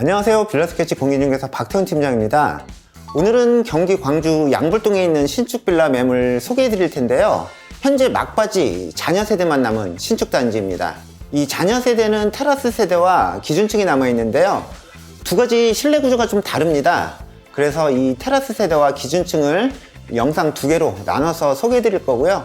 안녕하세요. 빌라스케치 공인중개사 박태훈 팀장입니다. 오늘은 경기 광주 양불동에 있는 신축 빌라 매물 소개해 드릴 텐데요. 현재 막바지 자녀 세대만 남은 신축 단지입니다. 이 자녀 세대는 테라스 세대와 기준층이 남아 있는데요. 두 가지 실내 구조가 좀 다릅니다. 그래서 이 테라스 세대와 기준층을 영상 두 개로 나눠서 소개해 드릴 거고요.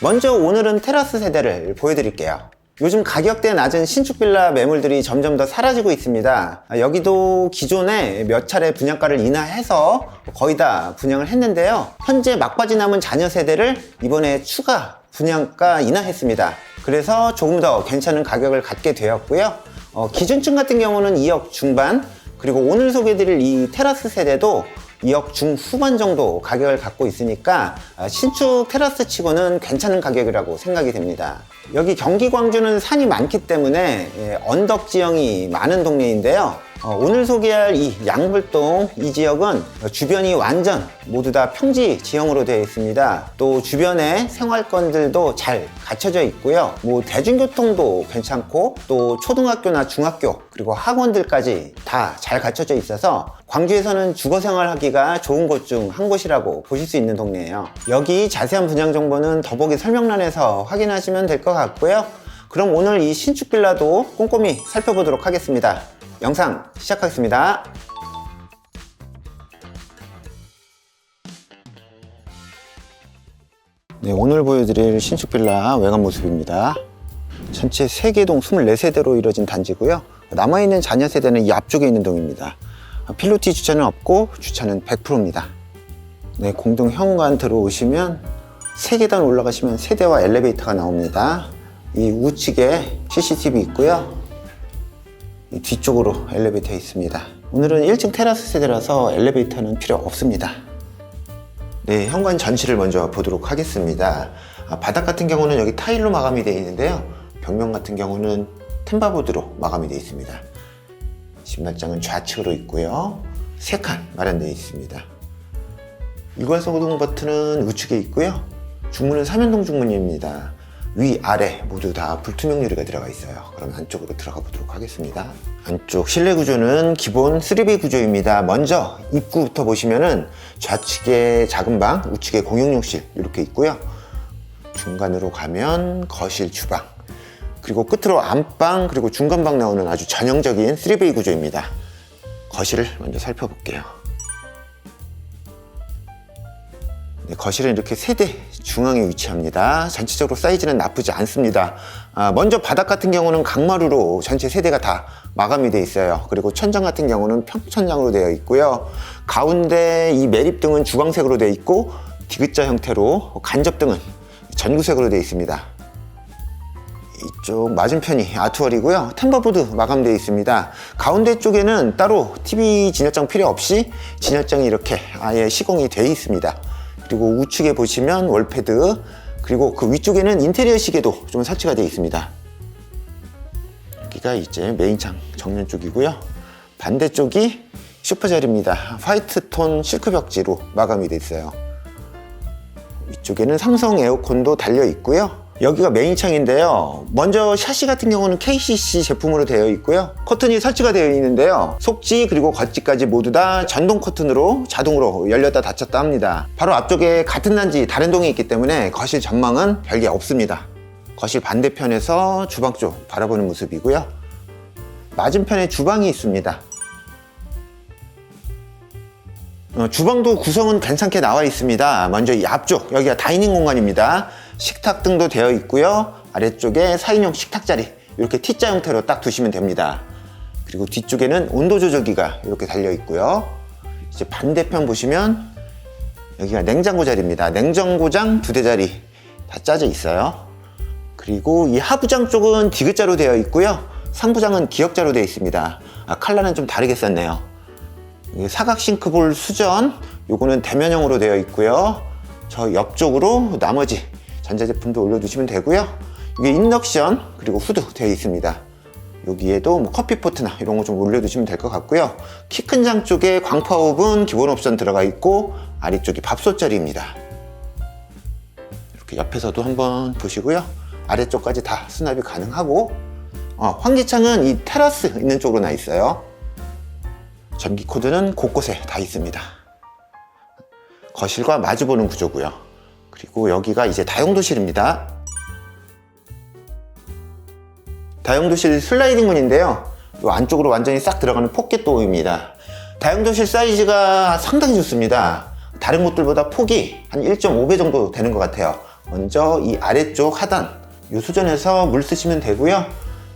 먼저 오늘은 테라스 세대를 보여드릴게요. 요즘 가격대 낮은 신축 빌라 매물들이 점점 더 사라지고 있습니다. 아, 여기도 기존에 몇 차례 분양가를 인하해서 거의 다 분양을 했는데요. 현재 막바지 남은 자녀 세대를 이번에 추가 분양가 인하했습니다. 그래서 조금 더 괜찮은 가격을 갖게 되었고요. 어, 기준층 같은 경우는 2억 중반, 그리고 오늘 소개드릴 이 테라스 세대도 2억 중후반 정도 가격을 갖고 있으니까 아, 신축 테라스 치고는 괜찮은 가격이라고 생각이 됩니다. 여기 경기 광주는 산이 많기 때문에 예, 언덕 지형이 많은 동네인데요. 어, 오늘 소개할 이 양불동 이 지역은 주변이 완전 모두 다 평지 지형으로 되어 있습니다. 또 주변에 생활권들도 잘 갖춰져 있고요. 뭐 대중교통도 괜찮고 또 초등학교나 중학교 그리고 학원들까지 다 잘 갖춰져 있어서 광주에서는 주거 생활하기가 좋은 곳 중 한 곳이라고 보실 수 있는 동네예요. 여기 자세한 분양 정보는 더보기 설명란에서 확인하시면 될 것 같고요. 그럼 오늘 이 신축 빌라도 꼼꼼히 살펴보도록 하겠습니다. 영상 시작하겠습니다. 네, 오늘 보여드릴 신축 빌라 외관 모습입니다. 전체 3개 동 24세대로 이루어진 단지고요. 남아있는 자녀 세대는 이 앞쪽에 있는 동입니다. 필로티 주차는 없고 주차는 100%입니다. 네, 공동 현관 들어오시면 3계단 올라가시면 세대와 엘리베이터가 나옵니다. 이 우측에 CCTV 있고요. 이 뒤쪽으로 엘리베이터 있습니다. 오늘은 1층 테라스 세대라서 엘리베이터는 필요 없습니다. 네, 현관 전체를 먼저 보도록 하겠습니다. 아, 바닥 같은 경우는 여기 타일로 마감이 되어 있는데요. 벽면 같은 경우는 템바보드로 마감이 되어 있습니다. 신발장은 좌측으로 있고요. 세 칸 마련되어 있습니다. 일괄 소동 버튼은 우측에 있고요. 중문은 삼연동 중문입니다. 위, 아래 모두 다 불투명 유리가 들어가 있어요. 그럼 안쪽으로 들어가 보도록 하겠습니다. 안쪽 실내 구조는 기본 3B 구조입니다. 먼저 입구부터 보시면은 좌측에 작은 방, 우측에 공용욕실 이렇게 있고요. 중간으로 가면 거실, 주방, 그리고 끝으로 안방, 그리고 중간방 나오는 아주 전형적인 3B 구조입니다. 거실을 먼저 살펴볼게요. 네, 거실은 이렇게 세대 중앙에 위치합니다. 전체적으로 사이즈는 나쁘지 않습니다. 아, 먼저 바닥 같은 경우는 강마루로 전체 세대가 다 마감이 되어 있어요. 그리고 천장 같은 경우는 평천장으로 되어 있고요. 가운데 이 매립등은 주광색으로 되어 있고 디귿자 형태로 간접등은 전구색으로 되어 있습니다. 이쪽 맞은편이 아트월이고요. 템버보드 마감되어 있습니다. 가운데 쪽에는 따로 TV 진열장 필요 없이 진열장이 이렇게 아예 시공이 되어 있습니다. 그리고 우측에 보시면 월패드 그리고 그 위쪽에는 인테리어 시계도 좀 설치가 되어 있습니다. 여기가 이제 메인창 정면 쪽이고요. 반대쪽이 슈퍼 자리입니다. 화이트 톤 실크 벽지로 마감이 되어 있어요. 위쪽에는 삼성 에어컨도 달려 있고요. 여기가 메인 창인데요. 먼저 샤시 같은 경우는 KCC 제품으로 되어 있고요. 커튼이 설치가 되어 있는데요. 속지 그리고 겉지까지 모두 다 전동 커튼으로 자동으로 열렸다 닫혔다 합니다. 바로 앞쪽에 같은 단지 다른 동에 있기 때문에 거실 전망은 별게 없습니다. 거실 반대편에서 주방 쪽 바라보는 모습이고요. 맞은편에 주방이 있습니다. 어, 주방도 구성은 괜찮게 나와 있습니다. 먼저 이 앞쪽 여기가 다이닝 공간입니다. 식탁 등도 되어 있고요. 아래쪽에 4인용 식탁 자리 이렇게 T자 형태로 딱 두시면 됩니다. 그리고 뒤쪽에는 온도 조절기가 이렇게 달려 있고요. 이제 반대편 보시면 여기가 냉장고 자리입니다. 냉장고장 두 대 자리 다 짜져 있어요. 그리고 이 하부장 쪽은 디귿자로 되어 있고요. 상부장은 기역자로 되어 있습니다. 아, 칼라는 좀 다르게 썼네요. 사각 싱크볼 수전 요거는 대면형으로 되어 있고요. 저 옆쪽으로 나머지 전자제품도 올려두시면 되고요. 이게 인덕션 그리고 후드 되어 있습니다. 여기에도 뭐 커피포트나 이런 거 좀 올려두시면 될 것 같고요. 키 큰 장 쪽에 광파 오븐 기본 옵션 들어가 있고 아래쪽이 밥솥 자리입니다. 이렇게 옆에서도 한번 보시고요. 아래쪽까지 다 수납이 가능하고 어, 환기창은 이 테라스 있는 쪽으로 나 있어요. 전기 코드는 곳곳에 다 있습니다. 거실과 마주보는 구조고요. 그리고 여기가 이제 다용도실입니다. 다용도실 슬라이딩 문인데요. 이 안쪽으로 완전히 싹 들어가는 포켓 도어입니다. 다용도실 사이즈가 상당히 좋습니다. 다른 곳들보다 폭이 한 1.5배 정도 되는 것 같아요. 먼저 이 아래쪽 하단, 이 수전에서 물 쓰시면 되고요.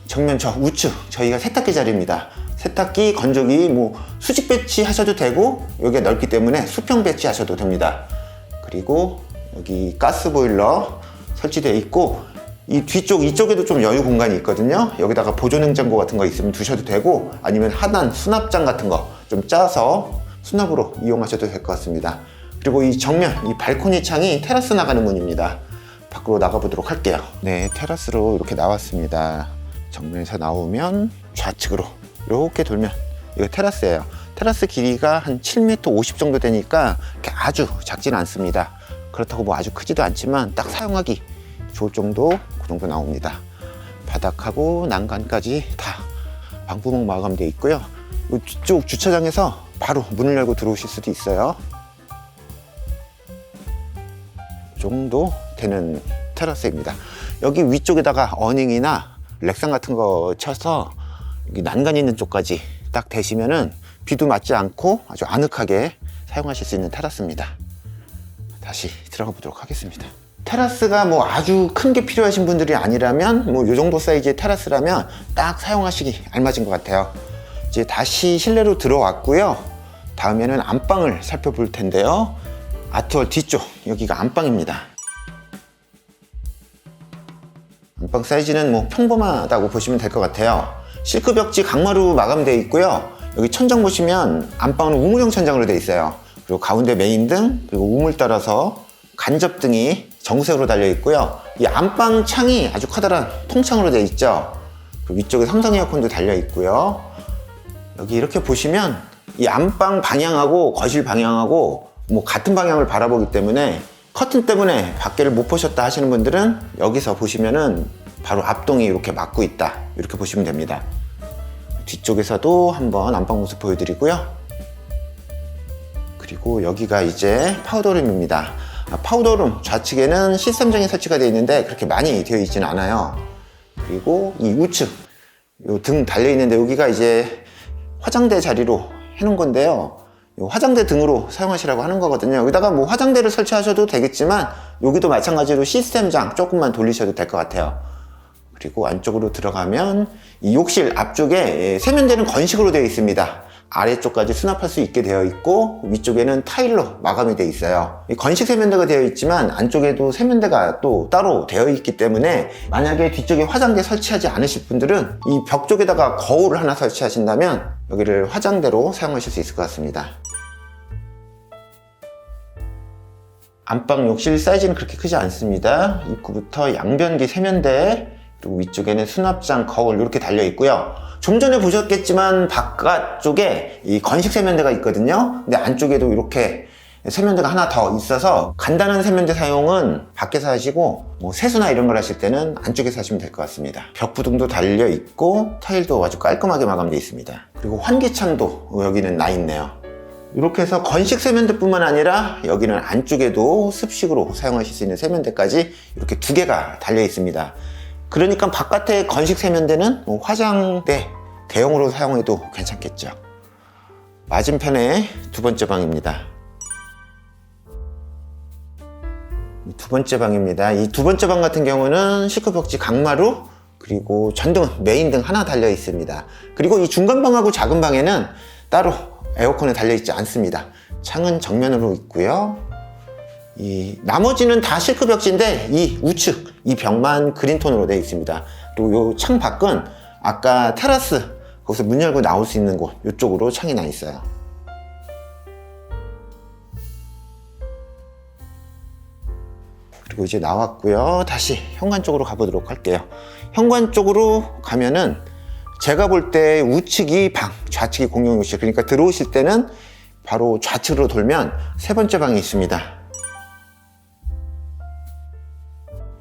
정면 저 우측, 저희가 세탁기 자리입니다. 세탁기, 건조기, 뭐 수직 배치 하셔도 되고, 여기가 넓기 때문에 수평 배치 하셔도 됩니다. 그리고 여기 가스 보일러 설치되어 있고, 이 뒤쪽 이쪽에도 좀 여유 공간이 있거든요. 여기다가 보조 냉장고 같은 거 있으면 두셔도 되고 아니면 하단 수납장 같은 거 좀 짜서 수납으로 이용하셔도 될 것 같습니다. 그리고 이 정면 이 발코니 창이 테라스 나가는 문입니다. 밖으로 나가 보도록 할게요. 네, 테라스로 이렇게 나왔습니다. 정면에서 나오면 좌측으로 이렇게 돌면 이거 테라스예요. 테라스 길이가 한 7m 50 정도 되니까 아주 작지는 않습니다. 그렇다고 뭐 아주 크지도 않지만 딱 사용하기 좋을 정도 그 정도 나옵니다. 바닥하고 난간까지 다 방구멍 마감되어 있고요. 이 뒤쪽 주차장에서 바로 문을 열고 들어오실 수도 있어요. 이 정도 되는 테라스입니다. 여기 위쪽에다가 어닝이나 렉상 같은 거 쳐서 난간 있는 쪽까지 딱 대시면은 비도 맞지 않고 아주 아늑하게 사용하실 수 있는 테라스입니다. 다시 들어가 보도록 하겠습니다. 테라스가 뭐 아주 큰 게 필요하신 분들이 아니라면 뭐 이 정도 사이즈의 테라스라면 딱 사용하시기 알맞은 것 같아요. 이제 다시 실내로 들어왔고요. 다음에는 안방을 살펴볼 텐데요. 아트월 뒤쪽 여기가 안방입니다. 안방 사이즈는 뭐 평범하다고 보시면 될 것 같아요. 실크 벽지 강마루 마감되어 있고요. 여기 천장 보시면 안방은 우물형 천장으로 되어 있어요. 그리고 가운데 메인등 그리고 우물 따라서 간접등이 정색으로 달려 있고요. 이 안방 창이 아주 커다란 통창으로 되어 있죠. 그 위쪽에 삼성 에어컨도 달려 있고요. 여기 이렇게 보시면 이 안방 방향하고 거실 방향하고 뭐 같은 방향을 바라보기 때문에 커튼 때문에 밖에를 못 보셨다 하시는 분들은 여기서 보시면은 바로 앞동이 이렇게 막고 있다 이렇게 보시면 됩니다. 뒤쪽에서도 한번 안방 모습 보여드리고요. 그리고 여기가 이제 파우더룸입니다. 아, 파우더룸 좌측에는 시스템장이 설치가 되어 있는데 그렇게 많이 되어 있지는 않아요. 그리고 이 우측 요등 달려 있는데 여기가 이제 화장대 자리로 해놓은 건데요. 요 화장대 등으로 사용하시라고 하는 거거든요. 여기다가 뭐 화장대를 설치하셔도 되겠지만 여기도 마찬가지로 시스템장 조금만 돌리셔도 될 것 같아요. 그리고 안쪽으로 들어가면 이 욕실 앞쪽에 세면대는 건식으로 되어 있습니다. 아래쪽까지 수납할 수 있게 되어 있고 위쪽에는 타일로 마감이 되어 있어요. 이 건식 세면대가 되어 있지만 안쪽에도 세면대가 또 따로 되어 있기 때문에 만약에 뒤쪽에 화장대 설치하지 않으실 분들은 이 벽 쪽에다가 거울을 하나 설치하신다면 여기를 화장대로 사용하실 수 있을 것 같습니다. 안방 욕실 사이즈는 그렇게 크지 않습니다. 입구부터 양변기 세면대 그리고 위쪽에는 수납장 거울 이렇게 달려 있고요. 좀 전에 보셨겠지만 바깥쪽에 이 건식 세면대가 있거든요. 근데 안쪽에도 이렇게 세면대가 하나 더 있어서 간단한 세면대 사용은 밖에서 하시고 뭐 세수나 이런 걸 하실 때는 안쪽에서 하시면 될 것 같습니다. 벽부등도 달려 있고 타일도 아주 깔끔하게 마감되어 있습니다. 그리고 환기창도 여기는 나 있네요. 이렇게 해서 건식 세면대뿐만 아니라 여기는 안쪽에도 습식으로 사용하실 수 있는 세면대까지 이렇게 두 개가 달려 있습니다. 그러니까 바깥에 건식 세면대는 뭐 화장대 대용으로 사용해도 괜찮겠죠. 맞은편에 두 번째 방입니다. 두 번째 방입니다. 이 두 번째 방 같은 경우는 시크벽지 강마루 그리고 전등은 메인등 하나 달려 있습니다. 그리고 이 중간 방하고 작은 방에는 따로 에어컨이 달려 있지 않습니다. 창은 정면으로 있고요. 이 나머지는 다 실크 벽지인데 이 우측 이 벽만 그린 톤으로 되어 있습니다. 그리고 이 창 밖은 아까 테라스 거기서 문 열고 나올 수 있는 곳 이쪽으로 창이 나 있어요. 그리고 이제 나왔고요. 다시 현관 쪽으로 가보도록 할게요. 현관 쪽으로 가면은 제가 볼 때 우측이 방, 좌측이 공용욕실. 그러니까 들어오실 때는 바로 좌측으로 돌면 세 번째 방이 있습니다.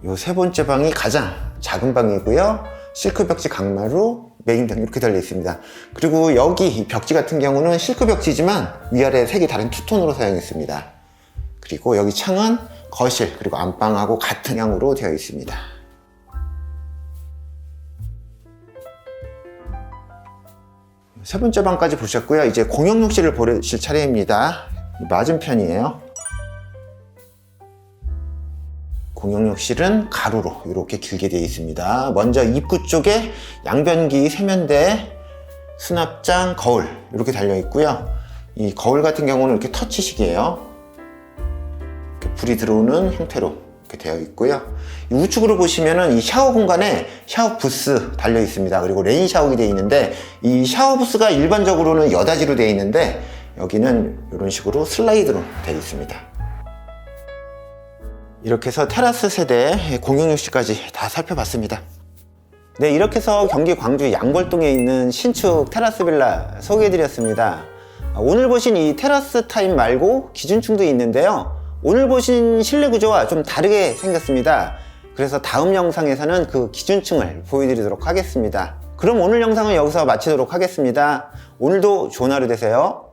요 세 번째 방이 가장 작은 방이고요. 실크 벽지 강마루, 메인 등 이렇게 달려 있습니다. 그리고 여기 이 벽지 같은 경우는 실크 벽지지만 위아래 색이 다른 투톤으로 사용했습니다. 그리고 여기 창은 거실 그리고 안방하고 같은 양으로 되어 있습니다. 세 번째 방까지 보셨고요. 이제 공용 욕실을 보실 차례입니다. 맞은편이에요. 공용 욕실은 가로로 이렇게 길게 되어 있습니다. 먼저 입구 쪽에 양변기 세면대, 수납장, 거울 이렇게 달려 있고요. 이 거울 같은 경우는 이렇게 터치식이에요. 이렇게 불이 들어오는 형태로 이렇게 되어 있고요. 이 우측으로 보시면은 이 샤워 공간에 샤워 부스 달려 있습니다. 그리고 레인 샤워기 되어 있는데 이 샤워 부스가 일반적으로는 여다지로 되어 있는데 여기는 이런 식으로 슬라이드로 되어 있습니다. 이렇게 해서 테라스 세대 공용욕실까지 다 살펴봤습니다. 네, 이렇게 해서 경기 광주 양벌동에 있는 신축 테라스 빌라 소개해드렸습니다. 아, 오늘 보신 이 테라스 타입 말고 기준층도 있는데요. 오늘 보신 실내 구조와 좀 다르게 생겼습니다. 그래서 다음 영상에서는 그 기준층을 보여드리도록 하겠습니다. 그럼 오늘 영상은 여기서 마치도록 하겠습니다. 오늘도 좋은 하루 되세요.